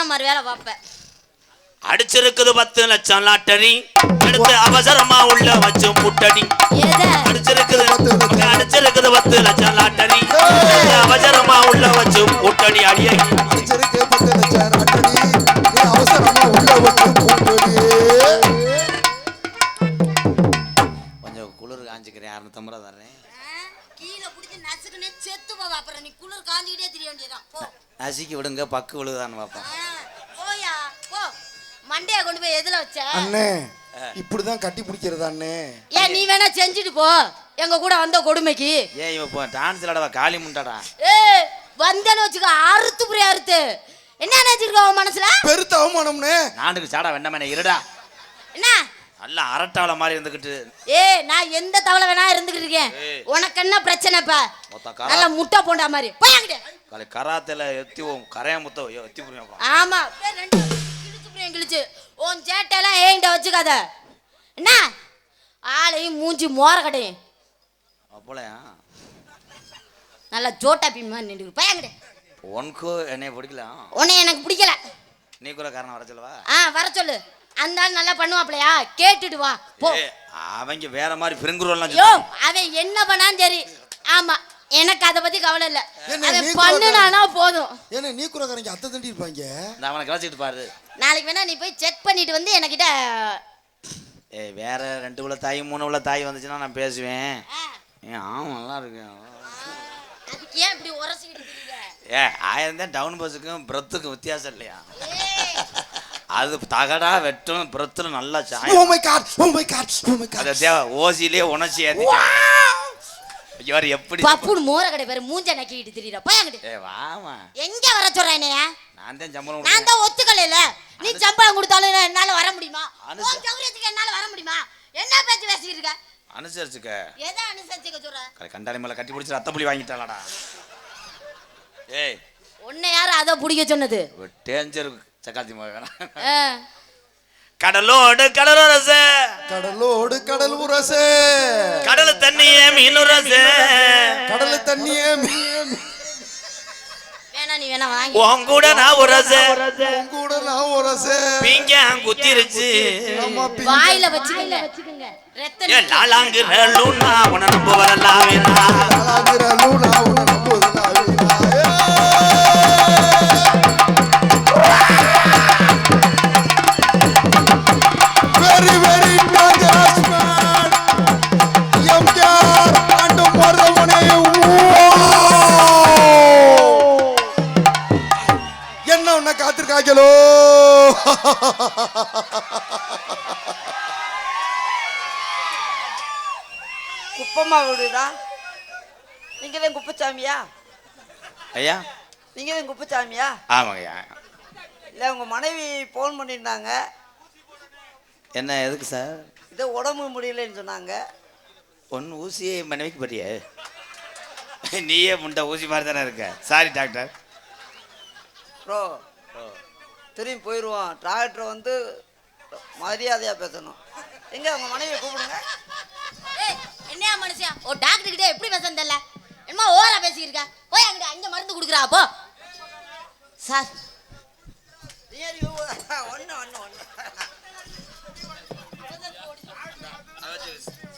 தான் மறு வேலை பார்ப்ப அடிச்சிருக்குது பத்து லட்சம் லாட்டரி. எடுத்து அவசரமா உள்ள வச்சு முட்டடி. அடிச்சிருக்குது அடிச்சிருக்குது பத்து லட்சம் லாட்டரி. அவசரமா உள்ள வச்சு முட்டடி அடியே நசுக்கி விடுங்க பக்கு விழுதான்னு பார்ப்போம். போயா போ. மண்டையை கொண்டு போய் எதுல வச்ச? அண்ணே இப்படிதான் கட்டி பிடிக்கிறது அண்ணே. ஏன் நீ வேணா செஞ்சுட்டு போ. எங்க கூட வந்த கொடுமைக்கு. ஏன் இவன் இப்போ டான்ஸ் ஆடவா காளி முண்டாடா? ஏ வந்தேன்னு வச்சுக்க அறுத்து புரிய அறுத்து. என்ன நினைச்சிருக்க உன் மனசுல? பெருத்த அவமானம்னே நாண்டுக்கு சாடா வெண்ணமேனே இருடா. என்ன? நல்லா அரட்டாவள மாதிரி இருந்துக்கிட்டு ஏ நான் எந்த தவளை வேணா இருந்துகிட்டு இருக்கேன். உனக்கு என்ன பிரச்சனை இப்ப? நல்லா முட்டை போண்டா மாதிரி. போயாங்கிட்ட காலை கராத்தில் எத்தி உன் கரையா முத்த எத்தி புரியும் ஆமா. ரெண்டு கிழிச்சு புரியும் கிழிச்சு. உன் சேட்டையெல்லாம் ஏங்கிட்ட வச்சுக்காத? என்ன? ஆளையும் மூஞ்சி மோர கடையும் அப்போலையா? நல்லா ஜோட்டா பீமா நின்று போயாங்கிட்ட உனக்கு என்னைய பிடிக்கலாம் உன்னை எனக்கு பிடிக்கல. நீ கூட காரணம் வர சொல்லவா? ஆ வர சொல்லு. அந்த ஆள் நல்லா பண்ணுவாப்லையா? கேட்டுட்டு வா போ. அவங்க வேற மாதிரி பிரிங்குருவெல்லாம் யோ அவன் என்ன பண்ணாலும் சரி. ஆமா எனக்கு அதை பத்தி கவலை இல்ல. என்ன அவன் பண்ணுனானா போதும். ஏன்னா நீ குறக்காரங்க அத்தை தண்டி இருப்பாங்க? இந்த அவனை கிளச்சிட்டு பாரு. நாளைக்கு வேணா நீ போய் செக் பண்ணிட்டு வந்து என்கிட்ட ஏய் வேற ரெண்டு உள்ள தாய் மூணு உள்ள தாய் வந்துச்சுன்னா நான் பேசுவேன். ஆ, ஏன் ஆமாம் நல்லா இருக்கு. அதுக்கு ஏன் இப்படி உரசிக்கிட்டு இருக்கீங்க? ஏ ஆயிரம் தான் டவுன் பஸ்ஸுக்கும் பிரத்துக்கும் வித்தியாசம் இல்லையா? அது தகடா வெட்டும் பிரத்துல நல்லா ஓ சாயம் my God oh my God oh my அதை காட் தேவை ஓசியிலே உணர்ச்சி ஏத்தி இவர் எப்படி பப்புன்னு மோர கடை பேரு மூஞ்ச நக்கிட்டு திரியற. போயாங்கிட்டு ஏ வாமா எங்க வர சொல்ற என்னைய? நான் தான் சம்பளம் நான். தான் ஒத்துக்கல நீ சம்பளம் கொடுத்தாலும் என்னால வர முடியுமா? உன் சௌரியத்துக்கு என்னால வர முடியுமா? என்ன பேச்சு பேசிக்கிட்டு இருக்க? அனுசரிச்சுக்க. எதை அனுசரிச்சுக்க சொல்ற? கரை கண்டாளி மேல கட்டி பிடிச்சி ரத்த புலி வாங்கிட்டாளாடா. ஏய். உன்னை யாரு அதை பிடிக்க சொன்னது? டேஞ்சர் சக்காத்தி வேணாம். கடலோடு கடலரச கடலோடு கடல் உரசே. கடல் தண்ணியே மீனுரச கடல் தண்ணியே மீன் வேணா நீ வேணா வாங்கி. உன் கூட நான் உரச. உன் கூட நான் உரசே. பீங்க குத்திருச்சு. வாயில வச்சுக்கோங்க. ரத்த ஏ லாலாங்கிற லூனா உன நம்ப லூனா குப்பம்மா வீடுடா. நீங்க தான் குப்பசாமியா ஐயா. நீங்க தான் குப்பசாமியா ஆமாங்கய்யா. இல்லை உங்க மனைவி ஃபோன் பண்ணியிருந்தாங்க என்ன எதுக்கு சார்? இதை உடம்பு முடியலன்னு சொன்னாங்க. ஒன்று ஊசியே மனைவிக்கு பற்றிய நீயே முண்டை ஊசி மாதிரி தானே இருக்க. சாரி டாக்டர் ப்ரோ திரும்பி போயிடுவோம் டாக்டர் வந்து மரியாதையாக பேசணும். எங்க உங்க மனைவியை கூப்பிடுங்க. ஏய், என்னையா மனுஷன் ஓ டாக்டர் கிட்ட எப்படி பேச தெரியல. என்னமா ஓரா பேசியிருக்க. போய் அங்கிட்ட அங்க மருந்து கொடுக்குறா போ. சார். ஒன்று ஒன்று ஒன்று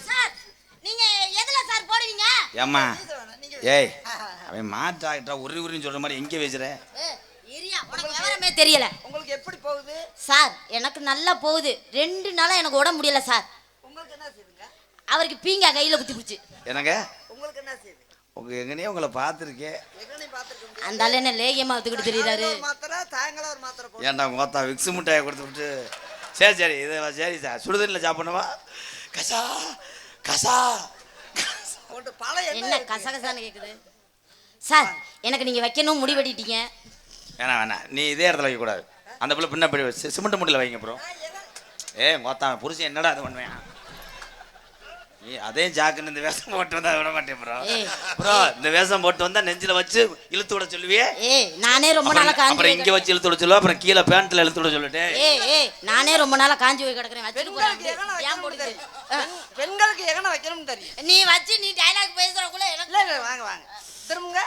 சார் நீங்க எதுல சார் போடுவீங்க? ஏம்மா? நீங்க ஏய் அவன் மாட்டு டாக்டரா உரி உரின்னு சொல்கிற மாதிரி எங்கே பேசுகிற உனக்கு விவரமே தெரியல. உங்களுக்கு எப்படி போகுது? சார் எனக்கு நல்லா போகுது. ரெண்டு நாளா எனக்கு உடம்பு முடியல சார். உங்களுக்கு என்ன அவருக்கு பீங்கா கையில குத்தி பிடிச்சு. என்னங்க? உங்களுக்கு என்ன செய்யுது உங்கள் எங்கனையே உங்களை பார்த்துருக்கேன் அந்த ஆளு என்ன லேகியமா ஒத்துக்கிட்டு தெரியுறாரு? ஒரு மாத்திரை சாயங்காலம் ஒரு மாத்திரை போதும் ஏன்டா உங்கள் ஓத்தா விக்ஸ் மிட்டாயை கொடுத்து விட்டு சரி சரி இது சரி சார் சுடுதண்ணில் சாப்பிடணுமா? கசா கசா போட்டு பழ என்ன என்ன கசகசான்னு கேக்குது. சார் எனக்கு நீங்க வைக்கணும் முடிவெட்டிட்டீங்க. வேணாம் வேணாம். நீ இதே இடத்துல வைக்கக்கூடாது. அந்த பிள்ளை பின்ன போய் சிமெண்ட் மூட்டில் வைங்க ப்ரோ ஏ மொத்தம் புருஷன் என்னடா அது பண்ணுவேன்? நீ அதே ஜாக்குன்னு இந்த வேஷம் போட்டு வந்தா விட மாட்டேன் ப்ரோ இந்த வேஷம் போட்டு வந்தா நெஞ்சில வச்சு இழுத்து விட சொல்லுவியே? ஏய் நானே ரொம்ப நாளா அப்புறம் காஞ்சி அப்புறம் இங்க வச்சு இழுத்து விட சொல்லுவா அப்புறம் கீழே பேண்ட்ல இழுத்து விட சொல்லிட்டு. ஏய் ஏய் நானே ரொம்ப நாளா காஞ்சி போய் கிடக்குறேன் பெண்களுக்கு போறேன் எகன ஏன் வைக்கணும்னு போடுது பெண்களுக்கு எகன வைக்கணும்னு தெரியும். நீ வச்சு நீ டைலாக் பேசுறக்குள்ள எனக்கு இல்லை வாங்க வாங்க. திரும்புங்க.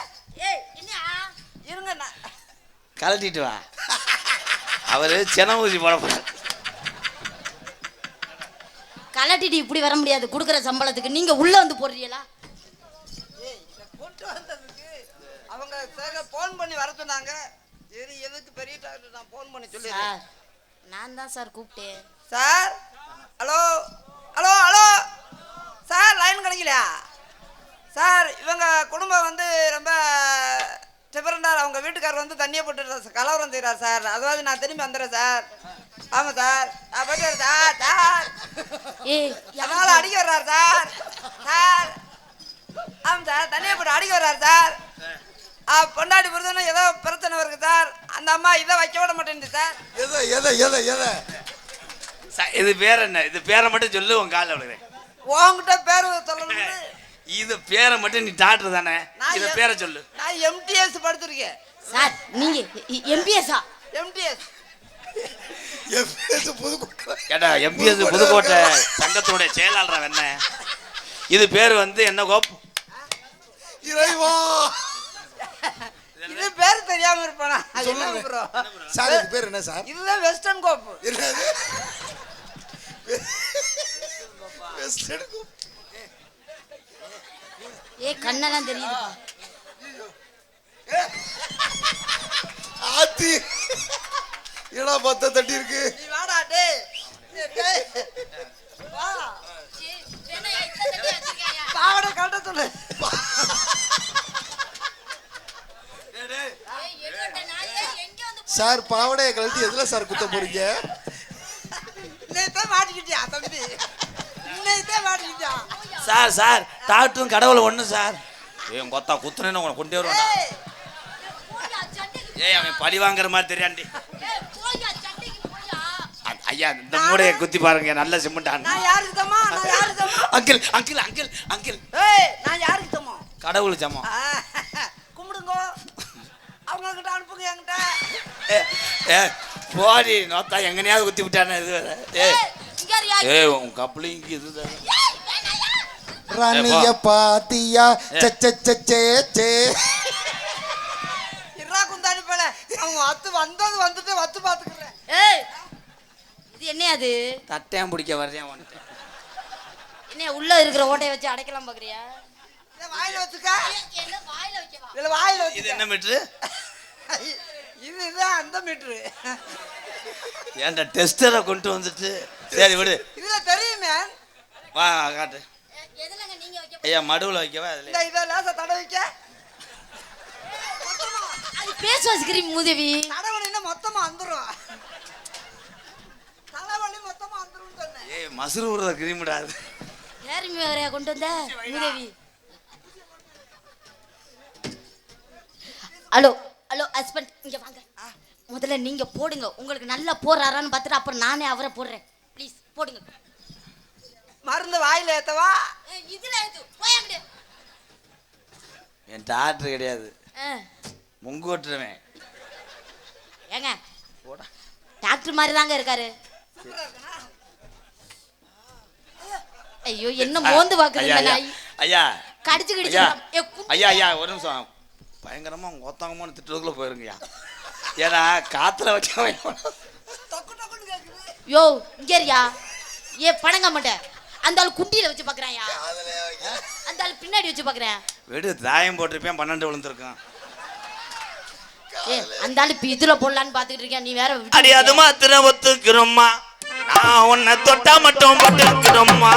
கழட்டிட்டு வா. அவரு சென ஊசி போட போறாரு. கலட்டிட்டு இப்படி வர முடியாது. கொடுக்குற சம்பளத்துக்கு நீங்க உள்ள வந்து போடுறீங்களா? ஏய் இதை கொண்டு வந்ததுக்கு அவங்க சேக ஃபோன் பண்ணி வர சொன்னாங்க. சரி எதுக்கு பெரிய டாக்டர் நான் ஃபோன் பண்ணி சொல்லிடுறேன். சார் நான் தான் சார் கூப்பிட்டேன். Sir hello hello hello. Sir line கிடைக்கலையா? சார் இவங்க குடும்பம் வந்து ரொம்ப டிஃபரெண்டாக அவங்க வீட்டுக்காரர் வந்து தண்ணியை போட்டு கலவரம் செய்கிறார் சார். அதாவது நான் திரும்பி வந்துடுறேன் சார். ஆமாம் சார். நான் போயிட்டு சார். சார். அதனால அடிக்க வர்றார் சார். சார். ஆமாம் சார். தண்ணியை போட்டு அடிக்க வர்றார் சார். பொண்டாடி புரிதனும் ஏதோ பிரச்சனை வருது சார். அந்த அம்மா இதை வைக்க விட மாட்டேங்குது சார். எதை எதை எதை எதை? இது பேர் என்ன? இது பேரை மட்டும் சொல்லு உன் காலில் விழுகிறேன். உங்ககிட்ட பேர் சொல்லணும்னு இது பேரை மட்டும் நீ டாக்டர் தானே? நான் இதை பேரை சொல்லு. நான் எம்டிஎஸ் படுத்திருக்கேன். சார் நீங்க எம்பிஎஸ்ஆ எம்டிஎஸ் எஃப்எஸ் புதுக்கோட்டை. கேட்டா எம்பிஎஸ் புதுக்கோட்டை சங்கத்தினுடைய செயலாளர் என்ன? இது பேர் வந்து என்ன கோப்? இறைவா. இது பேர் தெரியாம இருப்பானா? சொல்லுங்க. ப்ரோ சார் இது பேர் என்ன சார்? இதுதான் வெஸ்டர்ன் கோப்பு. என்னது? வெஸ்டர்ன் கோப். ஏ கண்ணெல்லாம் தெரியுது. ஆத்தி. ஏடா பத்த தட்டி இருக்கு நீ வாடா டேய். ஏய், டேய். வா. பாவடை கட்ட சொல்லு. சார் பாவடையை கழட்டி எதுல சார் குத்த போறீங்க? இன்னைத்தான் மாட்டிக்கிட்டியா தம்பி? இன்னைத்தான் மாட்டிக்கிட்டியா? Sir sir. டாக்டரும் கடவுள் ஒண்ணு சார். ஏன் கொத்தா குத்துனேன்னு உங்களை கொண்டே வருவான்டா. ஏய் ஏய் அவன் பழி வாங்குற மாதிரி தெரியாண்டி. ஐயா இந்த மூடையை குத்தி பாருங்க நல்ல சிமெண்டான் நான் யாருக்கு தம்மா நான் யாருக்கு தம்மா அங்கிள் அங்கிள் அங்கிள் அங்கிள். ஏய் நான் யாருக்கு தம்மா கடவுள் ஜமம். ஆ, கும்பிடுங்க. அவங்கக்கிட்ட அனுப்புங்க என்கிட்ட. ஏ ஏ போடி நோத்தா எங்கனையாவது குத்தி விட்டானே இது வேற. ஏ. ஏ உன் கப்பலும் இங்கே இதுதான். ரணிய பாத்தியா? சச்ச சே இரா குந்த அனுப்பல அவங்க வத்து வந்தது வந்துட்டு வத்து பார்த்துக்கிறேன் ஏய் இது என்ன அது? தட்டையான் பிடிக்க வர்றேன் வந்துட்டேன் என்ன உள்ள இருக்கிற ஓட்டையை வச்சு அடைக்கலாம் பாக்குறியா? இதை வாயில வச்சுக்க. என்ன வாயில வைக்கவா? இதுல வாயில இது வச்சுக்க என்ன மீட்ரு இது இதுதான் அந்த மீட்ரு ஏன்டா டெஸ்டரை கொண்டு வந்துட்டு? சரி விடு. இதுல தெரியுமே. வா காட்டு. ஐயா மடுவில் வைக்கவா இந்த இதை லேசா தடவிக்க அது பேஸ் வாஷ் கிரீம் மூதேவி தடவணின்னா மொத்தமா வந்துரும். தலைவலி மொத்தமா வந்துரும் சொன்னேன். ஏய் மசுறு ஊறுற கிரீமுடா அது. யாரு வேறையா கொண்டு வந்த? மூதேவி. ஹலோ ஹலோ ஹஸ்பண்ட் இங்க வாங்க. முதல்ல நீங்க போடுங்க. உங்களுக்கு நல்லா போடுறாரான்னு பார்த்துட்டு அப்புறம் நானே அவரை போடுறேன். ப்ளீஸ் போடுங்க. மருந்து வாயில ஏத்தவா? இதுல என் டாக்டர் கிடையாது. முங்கு ஓட்டுருவேன் ஏங்க? போடா. டாக்டர் மாதிரி தாங்க இருக்காரு. ஐயோ என்ன மோந்து பாக்குது ஐயா கடிச்சு கடிச்சு ஐயா. ஐயா ஐயா ஒரு நிமிஷம். பயங்கரமா ஒத்தங்கமான திட்டுறதுக்குள்ள போயிருங்கய்யா. ஏன்னா காத்துல வச்ச டக்கு டக்குன்னு கேக்குது. யோ இங்க இருயா ஏ பணங்க மாட்டேன் அந்த ஆள் குண்டியில வச்சு பாக்குறாயா? அந்த ஆள் பின்னாடி வச்சு பாக்குறேன் வெடு தாயம் போட்டிருப்பேன் பன்னெண்டு விழுந்திருக்கான். அந்த ஆள் இப்ப இதுல போடலான்னு பாத்துக்கிட்டு இருக்கேன் நீ வேற அடி அது? மாத்திரம் ஒத்துக்கிறோம்மா. நான் உன்னை தொட்டா மட்டும் பட்டுக்கிறோம்மா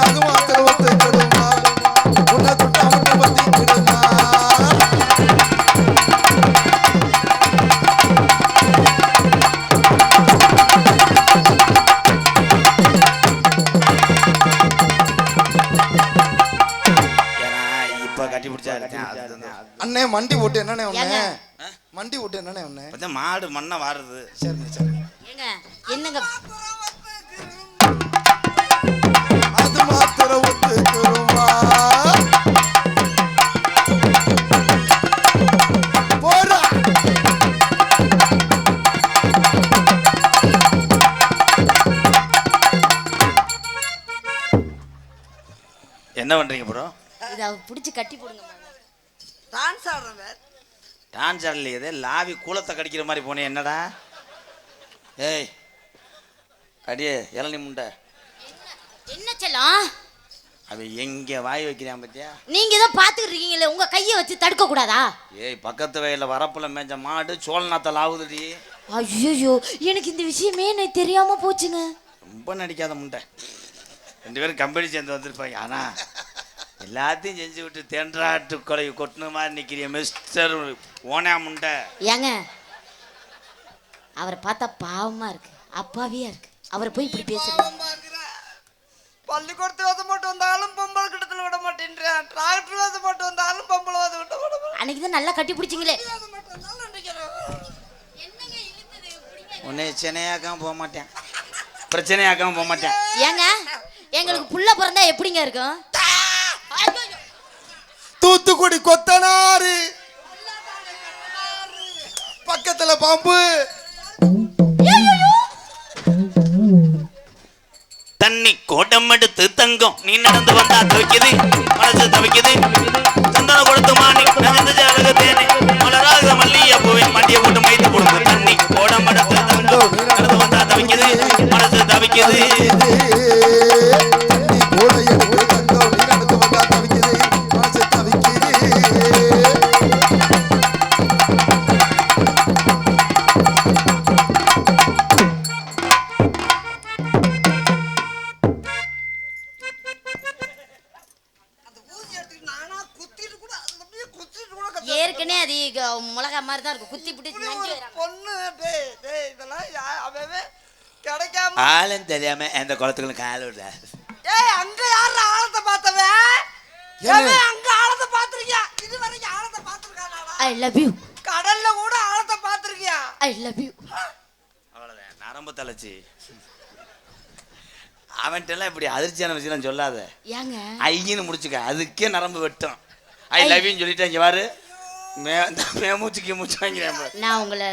அது மாத்திரம் ஒத்துக்கிடுமா மண்டி ஓட்டு என்னண்ணே ஒண்ணு? மண்டி ஓட்டு என்னண்ணே ஒண்ணு இப்பதான் மாடு மண்ணை வாடுது சரிண்ணே சரி ஏங்க என்னங்க? அது மாத்திரம் என்ன பண்றீங்க ப்ரோ இத புடிச்சு கட்டி போடுங்க. டான்ஸ் ஆடுறேன் வேற டான்ஸ் ஆடலையே லாவி கூலத்தை கடிக்கிற மாதிரி போனே என்னடா? ஏய் அடியே இளநி முண்டை. என்ன செல்லம்? அவன் எங்கே வாய் வைக்கிறான் பத்தியா? நீங்க ஏதோ பாத்துக்கிட்டு இருக்கீங்களே உங்க கையை வச்சு தடுக்க கூடாதா ஏய் பக்கத்து வயலில் வரப்புல மேய்ஞ்ச மாடு சோழநாத்தல் ஆகுதுடி. ஐயோ எனக்கு இந்த விஷயமே எனக்கு தெரியாம போச்சுங்க. ரொம்ப நடிக்காத முண்டை. ரெண்டு பேரும் கம்பெனி சேர்ந்து வந்திருப்பாங்க ஆனா எல்லாத்தையும் செஞ்சு விட்டு தேன்றாட்டு கொலை கொட்டின மாதிரி நிற்கிறிய மிஸ்டர் ஓனா முண்டை. ஏங்க அவரை பார்த்தா பாவமா இருக்கு அப்பாவியா இருக்கு. அவரை போய் இப்படி இருக்கிற. பள்ளிக்கூடத்து வாசம் போட்டு வந்தாலும் பொம்பளை கிட்டத்துல விட மாட்டேன்றேன் டிராக்டர் வாசம் போட்டு வந்தாலும் பொம்பளை விட்டு விட மாட்டேன். அன்னைக்கு தான் நல்லா கட்டி பிடிச்சிங்களே. உன்னை சென்னையாக்காம போக மாட்டேன். பிரச்சனையாக்காம போக மாட்டேன். ஏங்க எங்களுக்கு புள்ள பிறந்தா எப்படிங்க இருக்கும். தூத்துக்குடி கொத்தனாரு பக்கத்துல பாம்பு. தண்ணி கோட்டம் எடுத்து தங்கம். நீ நடந்து வந்தா தவிக்குது மனசு தவிக்குது. எந்த குளத்துக்குள்ள கால விட ஏய் அங்க யாரு ஆழத்தை பார்த்தவன்? ஏன் அங்க ஆழத்தை பார்த்திருக்கியா? இது வரைக்கும் ஆழத்தை பார்த்திருக்கானா ஐ லவ் யூ கடல்ல கூட ஆழத்தை பார்த்திருக்கியா? ஐ லவ் யூ அவ்வளோதான் நரம்பு தலைச்சி அவன்கிட்ட இப்படி அதிர்ச்சியான விஷயம் சொல்லாத. ஏங்க? ஐயின்னு முடிச்சுக்க. அதுக்கே நரம்பு வெட்டும். ஐ லவ் யூன்னு சொல்லிட்டேன் இங்க பாரு. மே மே மூச்சுக்கு மூச்சு வாங்கிறேன். நான் உங்களை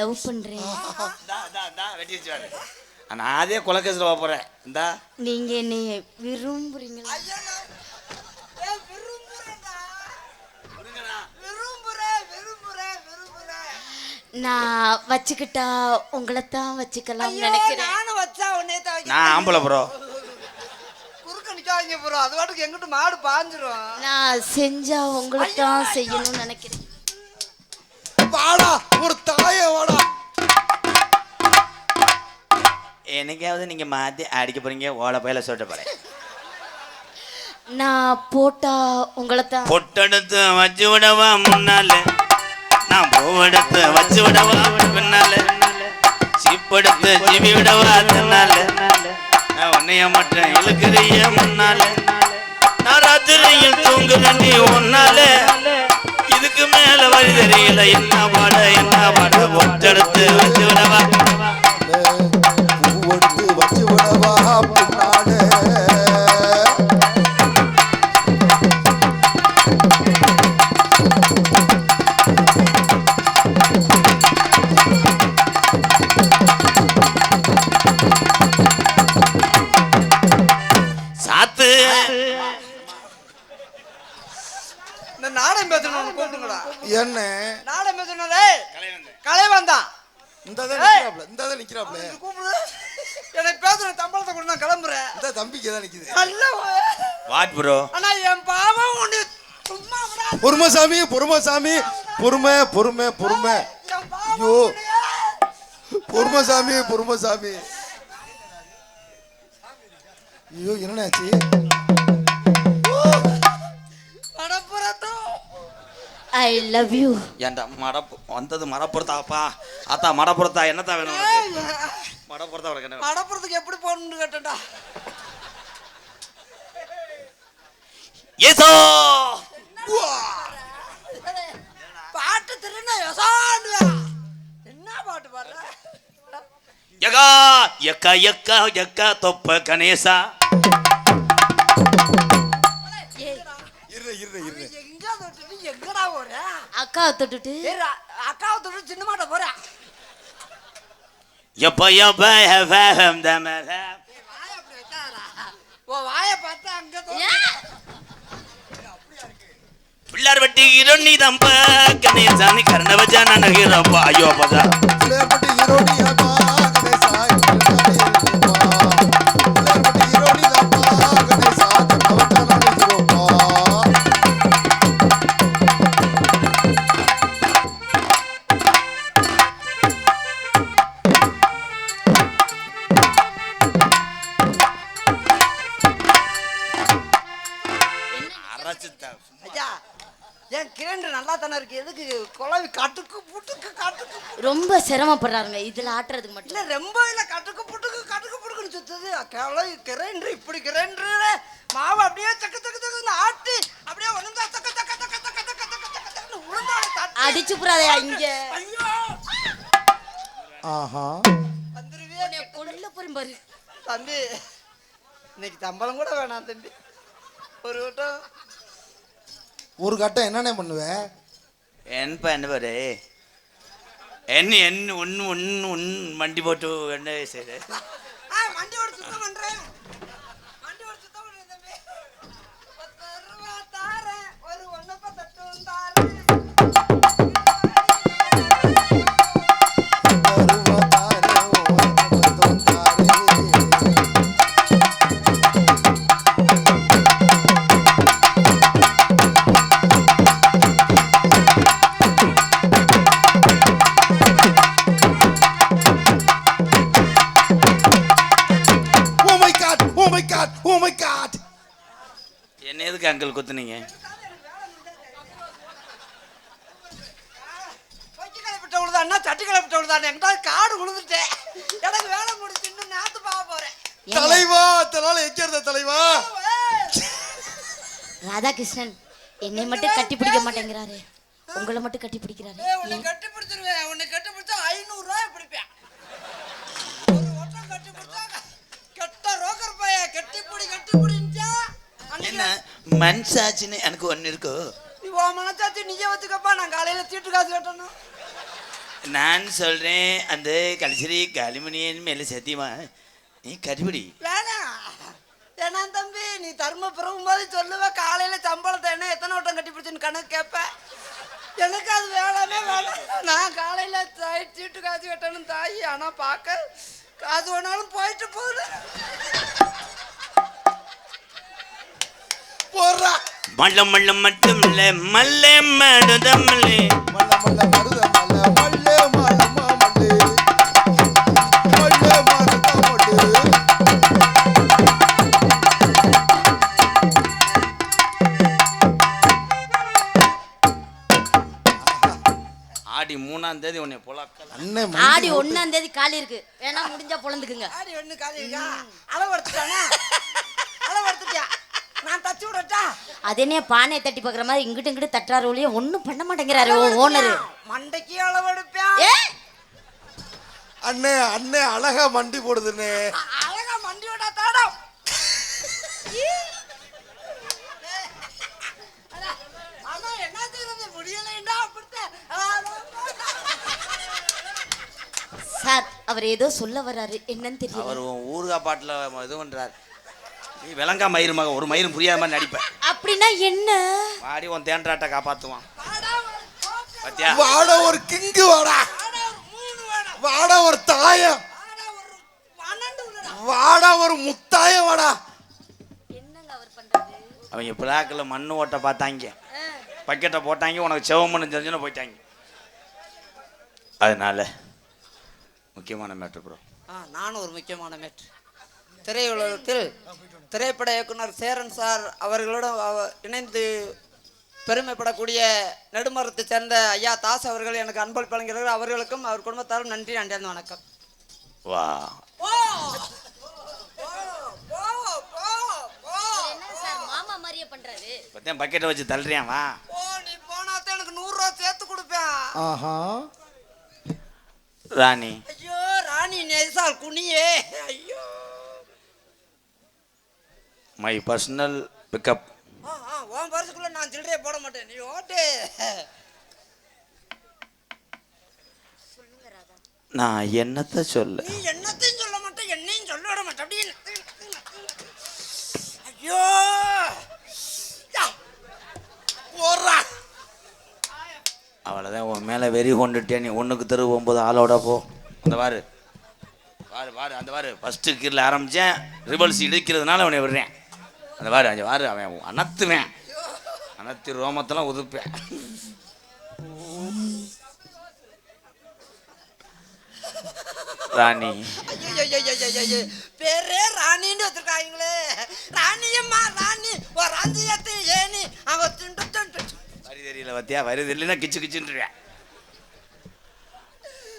லவ் பண்றேன். தா, தா, தா, வெட்டி வச்சு பாரு. நான் அதே குலக்கேசில் போக போகிறேன் இந்தா. நீங்க என்னைய விரும்புறீங்களா? ஐயா நான் வச்சுக்கிட்டா உங்களை தான் வச்சுக்கலாம் நினைக்கிறேன். நானும் வச்சா உன்னைய தான் நான் ஆம்பளை ப்ரோ குறுக்க நிக்காதீங்க ப்ரோ அது பாட்டுக்கு எங்கிட்டு மாடு பாஞ்சிரும். நான் செஞ்சா உங்களை தான் செய்யணும்னு நினைக்கிறேன். வாடா ஒரு என்னைக்காவது நீங்கள் மாற்றி அடிக்க போகிறீங்க ஓலை பயில சொல்லிட்டு போகிறேன் நான் போட்டா உங்களை தான் பொட்டெடுத்து வச்சு விடவா முன்னால. நான் பூவெடுத்து வச்சு விடவா பின்னால. சீப்பெடுத்து ஜிவி விடவா தன்னால நான் உன்னைய மட்டும் இழுக்கிறிய முன்னால. நான் ராத்திரியில் தூங்குறேன் நீ உன்னால. இதுக்கு மேல வழி தெரியல என்ன பாட என்ன பாட. பொட்டெடுத்து வச்சு விடவா சாத்து இந்த நாடகம் பேசணும் கூப்பிடுங்கடா. என்ன? நாடகம் பேசணும்லே கலை வந்தான் இந்த தான் நிக்கிறாப்ல இந்த தான் நிக்கிறாப்ல கூப்பிடு. எனக்கு பேசுற சம்பளத்தை கொண்டு நான் கிளம்புறேன் இந்த தம்பிக்கு தான் நிக்குது. நல்ல வாட் ப்ரோ ஆனா என் பாவம் ஒண்ணு சும்மா விடாது பொறுமை சாமி பொறுமை சாமி. பொறுமை பொறுமை ஐயோ. ஒண்ணுயா. பொறுமை சாமி பொறுமை சாமி. ஐயோ மடப்புறத்தும். ஐ லவ் யூ ஏன்டா மடப்பு வந்தது மடப்புறத்தாப்பா? அத்தா மடப்புறத்தா என்னத்தா வேணும் மடப்புறத்தா உனக்கு என்ன? மடப்புறத்துக்கு எப்படி போகணும்னு கேட்டேன்டா. ஏசோ! பாட்டு திருநா யசாண்டுயா என்ன பாட்டு பாடுற? யகா யக்கா யக்கா யக்கா தொப்ப கணேசா. எங்கடா போற? அக்காவை தொட்டுட்டு. அக்காவை தொட்டு சின்ன மாட்ட போற? எப்போ எப்போ பிள்ளார் வட்டி இரணி தம்ப கணேசாமி கர்ணவஜா நகரப்பா ஐயோ பதா வட்டி இரணி ஐயா என் கிரைண்டர் நல்லா தானே இருக்கு. எதுக்கு குழவி கட்டுக்கு புட்டுக்கு கட்டுக்கு ரொம்ப சிரமப்படுறாருங்க. இதுல ஆட்டுறதுக்கு மட்டும். இல்ல ரொம்ப இல்ல. கட்டுக்கு புட்டுக்கு கட்டுக்கு புட்டுக்குன்னு சுத்துது. கிளவி கிரைண்டர் இப்படி கிரைண்டர் மாவு அப்படியே சக்கு சக்கு சக்குன்னு ஆட்டி அப்படியே ஒழுங்கா தக்க தக்க தக்க தக்க தக்க தக்க தக்க தக்கன்னு அடிச்சு புறாதையா இங்க. ஐயோ! ஆஹா. வந்துருவியே. கொல்ல போறேன் பாரு. தம்பி இன்னைக்கு தம்பளம் கூட வேணாம் தம்பி. ஒரு வட்டம் ஒரு கட்டம் என்னண்ணே பண்ணுவ? என்ப என்ன பாரு? என்ன என்ன ஒன்று ஒன்று ஒன்று வண்டி போட்டு என்ன ஆ வண்டியோட சுத்தம் பண்றேன். என்னை மட்டும் கட்டி பிடிக்க மாட்டேங்கிறாரு. உங்களை மட்டும் கட்டி பிடிக்கிறாரு. ஏய், உன்னை கட்டி பிடிச்சிருவேன் உன்னை கட்டி பிடிச்சா ஐநூறு ரூபாய் பிடிப்பேன். ஒரு கட்டி பிடிச்சா கெட்ட ரோக்கர் பைய கட்டி பிடி கட்டி பிடிச்சா என்ன? மனசாச்சுன்னு எனக்கு ஒன்று இருக்கோ. நீ உன் மனசாச்சு நீயே வச்சுக்கப்பா. நான் காலையில சீட்டு காசு கட்டணும். நான் சொல்கிறேன் அந்த கலிசரி காலிமணியன் மேலே சத்தியமா நீ கட்டிபிடி வேணாம். ஏன்னா தம்பி நீ தர்ம போது சொல்லுவ காலையில சம்பளத்தை என்ன எத்தனை வட்டம் கட்டி பிடிச்சுன்னு கணக்கு கேட்ப எனக்கு அது வேலைமே வேணாம். நான் காலையில தாய் சீட்டு காசு கட்டணும் தாய் ஆனா பார்க்க காசு வேணாலும் போயிட்டு போகுது. போடுறா. மல்ல மல்ல மட்டும் இல்லை மல்ல மடுதம்லே மல்ல ஆடி மூணாம் தேதி உன்னை புலாக்கல அண்ணே ஆடி ஒண்ணாம் தேதி காலி இருக்கு. வேணா முடிஞ்சா பொழந்துக்குங்க ஆடி ஒண்ணு காலி இருக்கா? அளவு எடுத்துட்டானா அளவு எடுத்துட்டியா நான் தச்சு விடட்டா? அதனே பானையை தட்டி பார்க்குற மாதிரி இங்கிட்டு இங்கிட்டு தட்டுறாரு ஒழிய ஒன்றும் பண்ண மாட்டேங்கிறாரு ஓனரு. மண்டைக்கு அளவு எடுப்பேன் ஏ? அண்ணே அண்ணே அழகா மண்டி போடுதுண்ணே அ- அழகா மண்டியோட தாடம் ஆனா என்ன செய்யறது முடியலைண்டா அப்படித்தான் சார் அவர் ஏதோ சொல்ல வர்றாரு. என்னன்னு தெரியல. அவர் உன் ஊருகா பாட்டில் இது பண்ணுறாரு நீ விளங்கா மயிறு மக ஒரு மயிரும் புரியாத மாதிரி நடிப்பேன் அப்படின்னா என்ன? வாடி உன் தேன்றாட்டை காப்பாற்றுவான் பாத்தியா? வாட ஒரு கிங்கு வாடா. வாட ஒரு தாயம். வாடா ஒரு முத்தாயம் வாடா. என்னங்க அவர் பண்றது? அவங்க பிளாக்கில் மண்ணு ஓட்ட பார்த்தாங்க. பக்கெட்டை போட்டாங்க உனக்கு செவமண்ணு தெரிஞ்சுன்னு போயிட்டாங்க. அதனால முக்கியமான மேட்ரு ப்ரோ நானும் ஒரு முக்கியமான மேட்ரு திரையுலகத்தில் திரைப்பட இயக்குனர் சேரன் சார் அவர்களோடு அவ- இணைந்து பெருமைப்படக்கூடிய நெடுமரத்தை சேர்ந்த ஐயா தாஸ் அவர்கள் எனக்கு அன்பளிப்பு வழங்குகிறார்கள் அவர்களுக்கும் அவர் குடும்பத்தாரும் நன்றி நன்றி வணக்கம். வா. என்ன சார் மாமா மாதிரியே பண்றாரு? பத்தியா பக்கெட்டை வச்சு ஓ நீ போனாத்தான் எனக்கு நூறுரூவா சேர்த்து கொடுப்பேன். ஆஹா. ராணி. ஐயோ ராணி நேசால் குனியே. ஐயோ. மை பர்சனல் பிக்கப் உன் பரிசுக்குள்ள நான் சில்லறையை போட மாட்டேன். நீ ஓட்டு. நான் என்னத்த சொல்ல? நீ என்னத்தையும் சொல்ல மாட்டேன் என்னையும் சொல்ல விட மாட்டேன் அப்படியே நக்கு, நக்கு, நக்கு. ஐயோ யா, போடுறா அவ்வளோதான் உன் மேலே வெறி கொண்டுட்டே நீ ஒன்றுக்கு தெரு ஒம்பது ஆளோட போ. அந்த வாரு வாரு வாரு அந்த வாரு ஃபஸ்ட்டு கீரில் ஆரம்பித்தேன் ரிவல்ஸ் இடிக்கிறதுனால அவனை விடுறேன். அந்த வாரு அங்கே வாரு அவன் அனத்துவேன் அனத்து ரோமத்தெல்லாம் உதுப்பேன். ராணி. பேரே ராணின்னு வச்சிருக்காங்களே. ராணியம்மா ராணி. ஓ ராஞ்சியத்து ஏனி அவ திண்டு திண்டு. வரி தெரியல பார்த்தியா வரி தெரியலன்னா கிச்சு கிச்சுன்றிருவேன்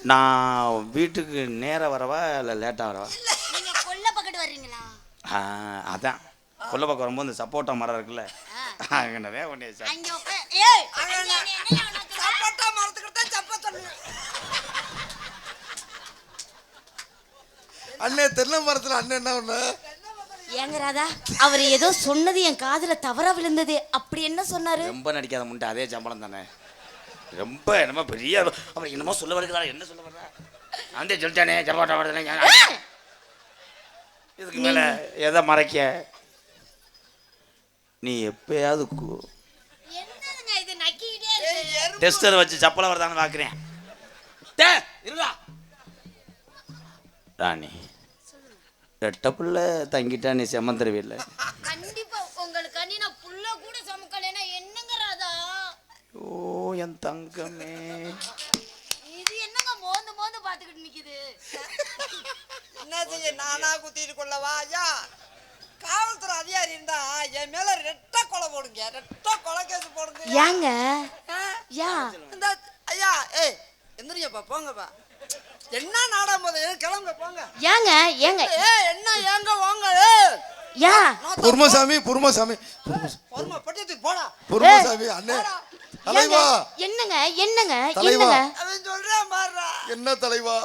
நான் வீட்டுக்கு நேராக வரவா இல்லை லேட்டாக வரவா? நீங்க கொல்ல பக்கத்து வர்றீங்களா? அதான். கொல்லை பக்கம் வரும்போது இந்த சப்போட்டா மரம் இருக்குல்ல அங்கே நிறைய? சப்போட்டா தான் சப்ப சொல்லு அண்ணே தென்னை மரத்துல அண்ணன் என்ன பண்ண ஏங்க ராதா அவர் ஏதோ சொன்னது என் காதுல தவறா விழுந்தது. அப்படி என்ன சொன்னாரு? ரொம்ப நடிக்காத முட்டை அதே சம்பளம் தானே? ரொம்ப என்னமோ பெரிய அவன் என்னமோ சொல்ல வருகிறா என்ன சொல்ல வர்றா அந்த சொல்லிட்டானே சப்போட்டா வருதுனே இதுக்கு மேலே எதை மறைக்க? நீ எப்பயாவது டெஸ்டர் வச்சு சப்பலை வருதான்னு பார்க்குறேன் டே இருடா. ராணி ரெட்ட புள்ள தங்கிட்டா நீ செமந்தருவில்லை. கண்டிப்பா உங்களுக்கு அண்ணி நான் புள்ள கூட சமக்கலைன்னா என்னங்க ராதா ஓ என் தங்கமே. இது என்னங்க மோந்து மோந்து பாத்துக்கிட்டு நிக்குது? என்ன செய்ய நானா குத்திட்டு கொள்ளவா ஐயா காவல்துறை அதிகாரி இருந்தா என் மேல ரெட்ட கொலை போடுங்க. ரெட்ட கொலை கேஸ் போடுங்க. ஏங்க ஆ? யா. இந்த ஐயா ஏய் எந்திரிங்கப்பா போங்கப்பா. என்ன நாடகம் போது கிளம்புங்க போங்க. ஏங்க ஏங்க. ஏய் என்ன ஏங்க வாங்க ஏய். யா. பொறுமசாமி பொறுமசாமி பொறும- பொறுமை பட்டியத்துக்கு போடா. பொறுமசாமி அண்ணே. தலைவா! என்னங்க என்னங்க தலைவா. என்னங்க? அவன் சொல்றான் பாருடா என்ன தலைவா?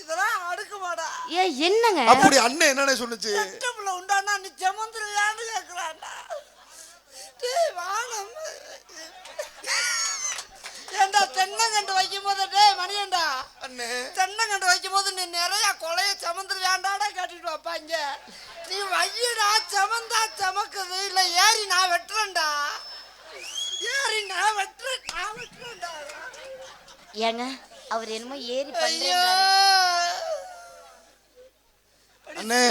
இதெல்லாம் அடுக்குமாடா. ஏ என்னங்க? அப்படி அண்ணன் என்னண்ணே சொன்னுச்சு? ரெட்டப்புல உண்டானா நீ செமந்திரியான்னு கேக்குறான்டா. டேய் வாங்க ஏண்டா தென்னங்கண்டு வைக்கும் போது டேய் மணியண்டா அண்ணே. தென்னங்கண்டு வைக்கும் போது நீ நிறைய கொலைய செமந்திரி வேண்டாடா கேட்டுட்டு வைப்பாங்க நீ வையடா செமந்தா செமக்குது இல்ல ஏறி நான் வெட்டுறேன்டா. ஏறி நான் வெட்டுறேன் நான் வெட்டுறேன்டா. ஏங்க அவர் என்னமோ ஏறி பண்றேன் அண்ணே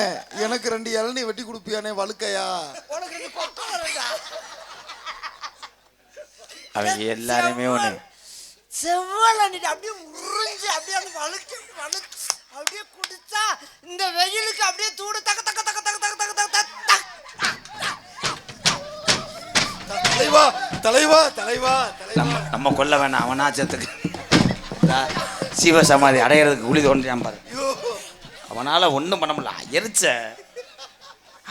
எனக்கு ரெண்டு இளநீ வெட்டி கொடுப்பியானே வழுக்கையா? உனக்கு அவங்க எல்லாருமே ஒன்று செவ்வல் அண்ணிட்டு அப்படியே உறிஞ்சு அப்படியே அந்த வழுக்கு வழுச்சு அப்படியே குடிச்சா இந்த வெயிலுக்கு அப்படியே தூடு தக்க தக்க தக்க தக்க தக்க தக்க தக்க தக்க தலைவா தலைவா தலைவா தலைவா. நம்ம நம்ம கொல்ல வேணாம் அவனாச்சத்துக்கு சிவ சமாதி அடையிறதுக்கு குழி தோன்றியான் பாரு. அவனால் ஒன்றும் பண்ண முடியல. எரிச்ச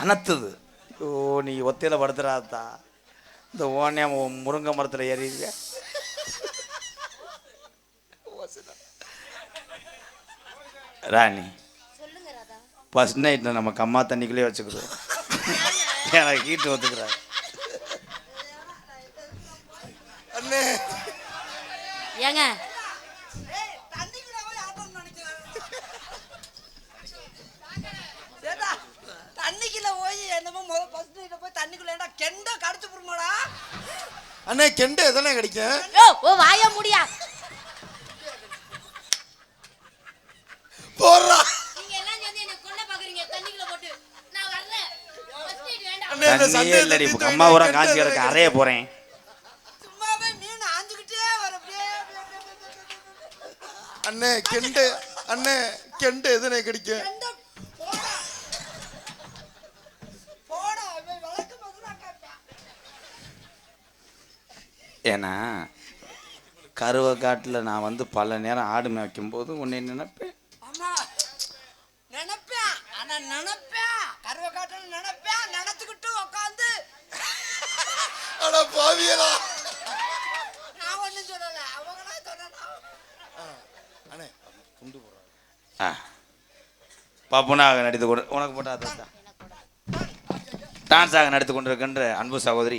அனத்துது. ஓ நீ ஒத்தையில் படுத்துறாதா இந்த ஓனே முருங்கை மரத்தில் ஏறிடுங்க ராணி ஃபஸ்ட் நைட்டில் நம்ம கம்மா தண்ணிக்குள்ளேயே வச்சுக்கிறோம். எனக்கு ஹீட்டு ஒத்துக்கிறாரு போறாரு ஏங்க என்னமோ முத ஃபர்ஸ்ட் போய் தண்ணிக்குள்ள கெண்ட கடிச்சு புடுமாடா அண்ணே கெண்ட கிடைக்கும் ஓ வாய முடியா. போறா நீங்க என்ன கொல்ல பாக்குறீங்க தண்ணிக்குள்ள போட்டு. அம்மா காஞ்சி கிடக்கு அறைய போறேன் அண்ணே கெண்டு அண்ணே கெண்டு எதுனே கிடைக்கும் ஏன்னா கருவை காட்டில் நான் வந்து பல நேரம் ஆடு மேய்க்கும் போது உன்னை நினைப்பேன். பப்புனாக நடித்து கொண்டு உனக்கு போட்டா டான்ஸாக நடித்து கொண்டிருக்கின்ற அன்பு சகோதரி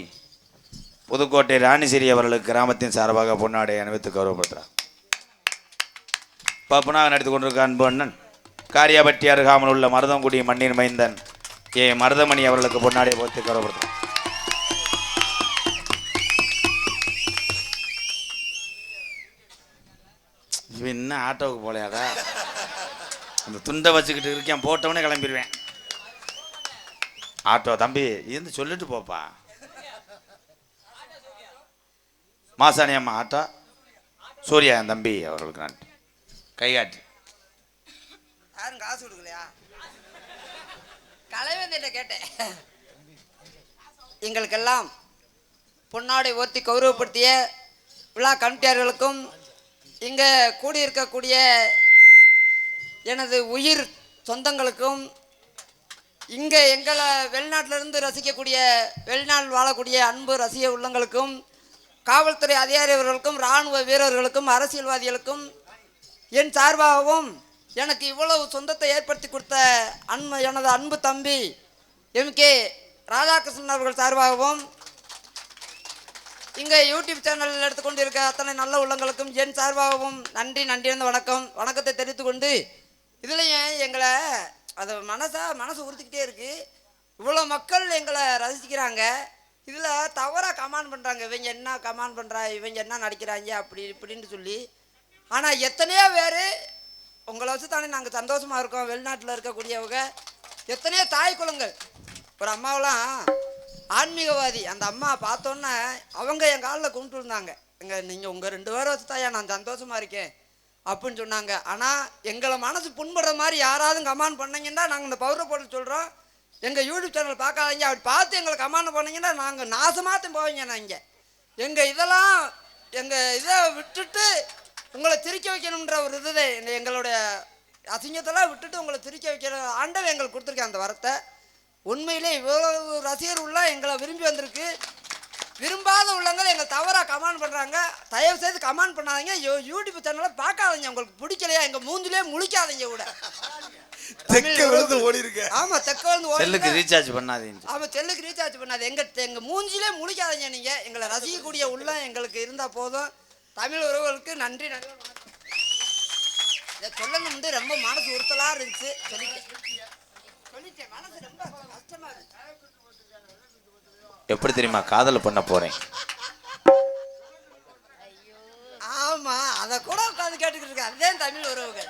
புதுக்கோட்டை ராணிசிறி அவர்களுக்கு கிராமத்தின் சார்பாக பொன்னாடை அணிவித்து கௌரவப்படுத்துகிறார். பப்புனாக நடித்து கொண்டிருக்க அன்பு அண்ணன் காரியாபட்டி அருகாமல் உள்ள மருதங்குடி மண்ணின் மைந்தன் ஏ மருதமணி அவர்களுக்கு பொன்னாடை போத்து கௌரவப்படுத்துகிறார். இவன் இன்னும் ஆட்டோவுக்கு போலையாடா? அந்த துண்டை வச்சுக்கிட்டு இருக்கேன் போட்டவனே கிளம்பிடுவேன். ஆட்டோ தம்பி இருந்து சொல்லிட்டு போப்பா. மாசாணி அம்மா ஆட்டோ. சூர்யா என் தம்பி அவர்களுக்கு நான் கைகாட்டி. யாரும் காசு கொடுக்கலையா? கலைவந்திட்ட கேட்டேன்? எங்களுக்கெல்லாம் பொன்னாடை ஓர்த்தி கௌரவப்படுத்திய விழா கமிட்டியார்களுக்கும் இங்கே கூடியிருக்கக்கூடிய எனது உயிர் சொந்தங்களுக்கும் இங்கே எங்களை வெளிநாட்டிலிருந்து ரசிக்கக்கூடிய வெளிநாள் வாழக்கூடிய அன்பு ரசிக உள்ளங்களுக்கும் காவல்துறை அதிகாரிகளுக்கும் இராணுவ வீரர்களுக்கும் அரசியல்வாதிகளுக்கும் என் சார்பாகவும் எனக்கு இவ்வளவு சொந்தத்தை ஏற்படுத்தி கொடுத்த அன்பு எனது அன்பு தம்பி எம் கே ராதாகிருஷ்ணன் அவர்கள் சார்பாகவும் இங்கே யூடியூப் சேனலில் எடுத்துக்கொண்டு இருக்க அத்தனை நல்ல உள்ளங்களுக்கும் என் சார்பாகவும் நன்றி நன்றி இருந்த வணக்கம். வணக்கத்தை தெரிவித்துக்கொண்டு கொண்டு இதுலையும் எங்களை அது மனசாக மனசு உறுத்திக்கிட்டே இருக்குது இவ்வளோ மக்கள் எங்களை ரசிக்கிறாங்க இதில் தவறாக கமெண்ட் பண்ணுறாங்க இவங்க என்ன கமெண்ட் பண்ணுறா இவங்க என்ன நடிக்கிறாங்க அப்படி இப்படின்னு சொல்லி. ஆனால் எத்தனையோ பேர் உங்களை வச்சு தானே நாங்கள் சந்தோஷமாக இருக்கோம். வெளிநாட்டில் இருக்கக்கூடியவங்க எத்தனையோ தாய் குளங்கள் ஒரு அம்மாவெல்லாம் ஆன்மீகவாதி. அந்த அம்மா பார்த்தோன்னே அவங்க என் காலில் கும்பிட்டு இருந்தாங்க. எங்கள் நீங்கள் உங்கள் ரெண்டு பேரை வச்சு தாயா நான் சந்தோஷமாக இருக்கேன். அப்படின்னு சொன்னாங்க. ஆனால் எங்களை மனசு புண்படுற மாதிரி யாராவது கமாண்ட் பண்ணீங்கன்னா நாங்கள் இந்த பவுர போட்டு சொல்கிறோம் எங்கள் யூடியூப் சேனல் பார்க்காதீங்க. அப்படி பார்த்து எங்களை கமாண்ட் பண்ணீங்கன்னா நாங்கள் நாசமாக போவீங்க நாங்கள் எங்கள் இதெல்லாம் எங்கள் இதை விட்டுட்டு உங்களை திரிக்க வைக்கணுன்ற ஒரு இது எங்களுடைய அசிங்கத்தெல்லாம் விட்டுட்டு உங்களை சிரிக்க வைக்கிற ஆண்டவன் எங்களுக்கு கொடுத்துருக்கேன் அந்த வரத்தை. உண்மையிலே இவ்வளவு ரசிகர் உள்ள எங்களை விரும்பி வந்திருக்கு. விரும்பாத உள்ளவங்க எங்களை தவறாக கமெண்ட் பண்ணுறாங்க தயவு செய்து கமெண்ட் பண்ணாதீங்க. யூ- யூடியூப் சேனலை பார்க்காதீங்க. உங்களுக்கு பிடிக்கலையா? எங்கள் மூஞ்சிலே முழிக்காதீங்க கூட. தெக்க விழுந்து ஓடி இருக்க ஆமாம் தெக்க செல்லுக்கு ஓடி ரீசார்ஜ் பண்ணாதீங்க. ஆமாம் செல்லுக்கு ரீசார்ஜ் பண்ணாது எங்கள் எங்கள் மூஞ்சிலே முழிக்காதீங்க நீங்கள் எங்களை ரசிக்கக்கூடிய உள்ளம் எங்களுக்கு இருந்தால் போதும். தமிழ் உறவுகளுக்கு நன்றி நன்றி. இதை சொல்லணும் வந்து ரொம்ப மனசு உறுத்தலாக இருந்துச்சு. சொல்லிட்டேன். சொல்லிட்டேன். மனசு ரொம்ப கஷ்டமாக இருந்துச்சு எப்படி தெரியுமா காதல் பண்ண போறேன்? ஆமா அதை கூட உட்காந்து கேட்டுக்கிட்டு இருக்கேன் அதுதான் தமிழ் உறவுகள்.